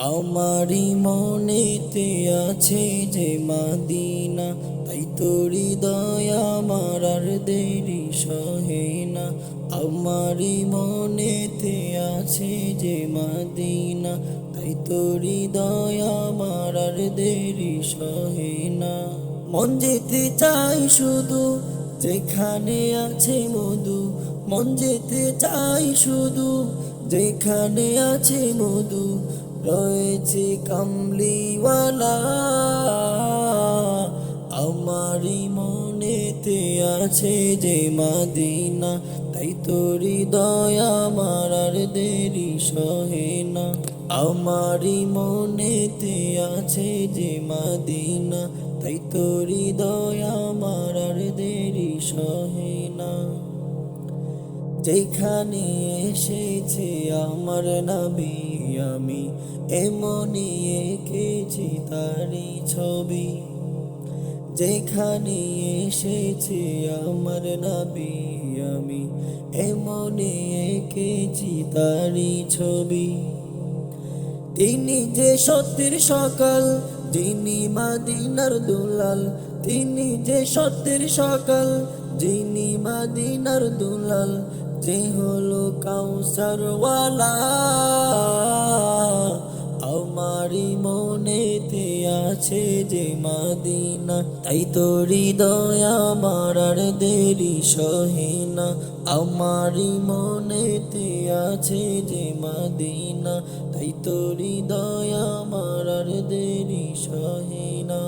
আমারই মনেতে আছে যে মাদিনা, তাই তোরি দয়া আমার আর দেরি সহে না। আমারই মনেতে আছে যে মাদিনা, তাই তোরি দয়া আমার আর দেরি সহে না। মন যেতে চাই শুধু যেখানে আছে মধু, মন যেতে চাই শুধু যেখানে আছে মধু, রয়েছে কামলিওয়ালা। আমারই মনেতে আছে যে মাদিনা, তাই তোরি দয়া আমার আর দেরি সহে না। আমারই মনেতে আছে যে মাদিনা, তাই তোরি দয়া আমার আর দেরি সহে না। যেখানে এসেছে আমার নাবি আমি, এমনই এঁকেছি তারই ছবি। যেখানে এসেছে আমার নাবি আমি, এমনই এঁকেছি তারই ছবি। তিনি যে সত্যের সকাল, যিনি মাদিনার দুলাল, তিনি যে সত্যের সকাল, যিনি মাদিনার দুলাল যে হলো কাউসারওয়ালা, আমারই মনেতে আছে যে মাদিনা। তাই তোরি দয়া আমার আর দেরি সহিনা আমারই মনেতে আছে যে মাদিনা। তাই তোরি দয়া আমার আর দেরি সহিনা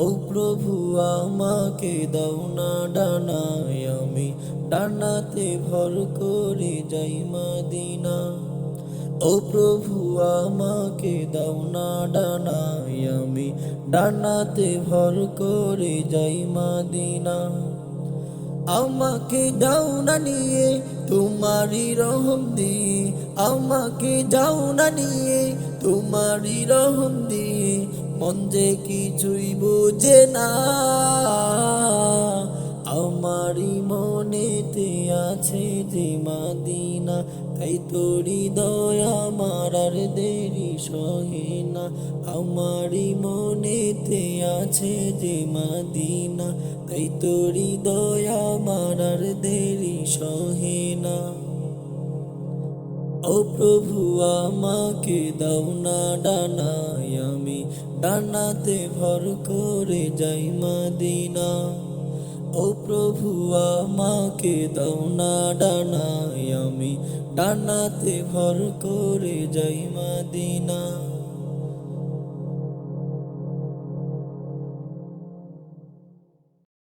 ও প্রভু, আমাকে দাও না ডানায় আমি। ডানাতে ভর করে যাই মাদিনা। ও প্রভু, আমাকে দাও না ডানায় আমি। ডানাতে ভর করে যাই মাদিনা। আমাকে যাও না নিয়ে তোমারই রহম দিয়ে। আমাকে যাও না নিয়ে তোমারই রহম দিয়ে। মন যে কিছুই বুঝে না। আমারই মনেতে আছে যে মাদিনা, তাই তোরি দয়া আমার আর দেরি সহে না। আমারই মনেতে আছে যে মাদিনা, তাই তোরি দয়া ও প্রভু, আমাকে দাও না ডানায় আমি। ডানাতে ভর করে যাই মাদিনা। ও প্রভু, আমাকে দাও না ডানায় আমি। ডানাতে ভর করে যাই মাদিনা।